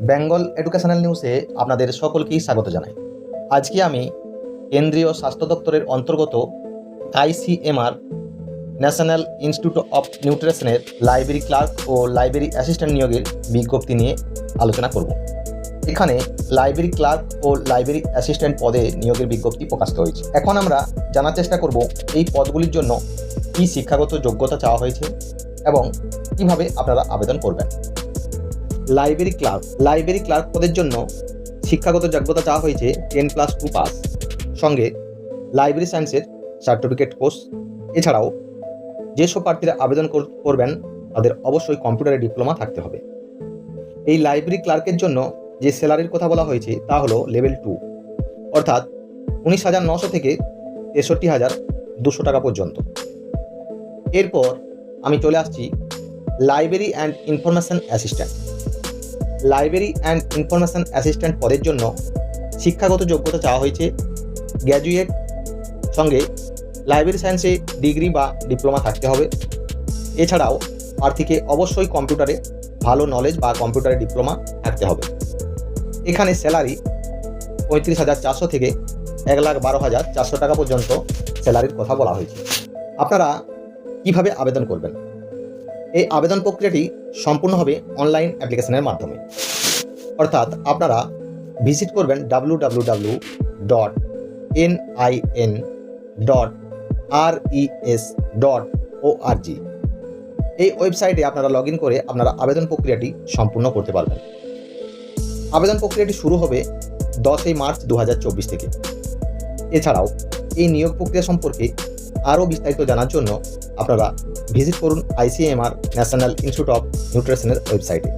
Bengal educational নিউজে আপনাদের সকলকেই স্বাগত জানাই। আজকে আমি কেন্দ্রীয় স্বাস্থ্য দপ্তরের অন্তর্গত আইসিএমআর, ন্যাশনাল ইনস্টিটিউট অফ নিউট্রিশনের লাইব্রেরি ক্লার্ক ও লাইব্রেরি অ্যাসিস্ট্যান্ট নিয়োগের বিজ্ঞপ্তি নিয়ে আলোচনা করব। এখানে লাইব্রেরি ক্লার্ক ও লাইব্রেরি অ্যাসিস্ট্যান্ট পদে নিয়োগের বিজ্ঞপ্তি প্রকাশিত হয়েছে এখন আমরা জানার চেষ্টা করব এই পদগুলির জন্য কী শিক্ষাগত যোগ্যতা চাওয়া হয়েছে এবং কীভাবে আপনারা আবেদন করবেন। Library clerk. লাইব্রেরি ক্লার্ক পদের জন্য শিক্ষাগত যোগ্যতা চাওয়া হয়েছে টেন প্লাস টু পাস। সঙ্গে লাইব্রেরি সায়েন্সের সার্টিফিকেট কোর্স। এছাড়াও যেসব প্রার্থীরা আবেদন কর- করবেন, তাদের অবশ্যই কম্পিউটারে ডিপ্লোমা থাকতে হবে। এই লাইব্রেরি ক্লার্কের জন্য যে স্যালারির কথা বলা হয়েছে, তা হলো লেভেল টু। অর্থাৎ উনিশ হাজার নশো থেকে তেষট্টি হাজার দুশো টাকা পর্যন্ত। এরপর আমি চলে আসছি library and information assistant. Library and information assistant পদের জন্য শিক্ষাগত যোগ্যতা চাওয়া হয়েছে গ্র্যাজুয়েট সঙ্গে লাইব্রেরি সায়েন্সে ডিগ্রি বা ডিপ্লোমা থাকতে হবে। এছাড়াও প্রার্থীকে অবশ্যই কম্পিউটারে ভালো নলেজ বা কম্পিউটারে ডিপ্লোমা থাকতে হবে। এখানে স্যালারি পঁয়ত্রিশ হাজার চারশো থেকে এক লাখ বারো হাজার চারশো টাকা পর্যন্ত স্যালারির কথা বলা হয়েছে। আপনারা কীভাবে আবেদন করবেন? এই আবেদন প্রক্রিয়াটি সম্পূর্ণ হবে অনলাইন অ্যাপ্লিকেশনের মাধ্যমে। অর্থাৎ আপনারা ভিজিট করবেন W W W dot N I N dot R ES dot O R G এই ওয়েবসাইটে আপনারা লগ ইন করে আপনারা আবেদন প্রক্রিয়াটি সম্পূর্ণ করতে পারবেন। আবেদন প্রক্রিয়াটি শুরু হবে দশই মার্চ দু হাজার চব্বিশ থেকে। এছাড়াও এই নিয়োগ প্রক্রিয়া সম্পর্কে আরও বিস্তারিত জানার জন্য আপনারা ভিজিট করুন আইসিএমআর ন্যাশনাল ইনস্টিটিউট অফ নিউট্রিশনের ওয়েবসাইটে।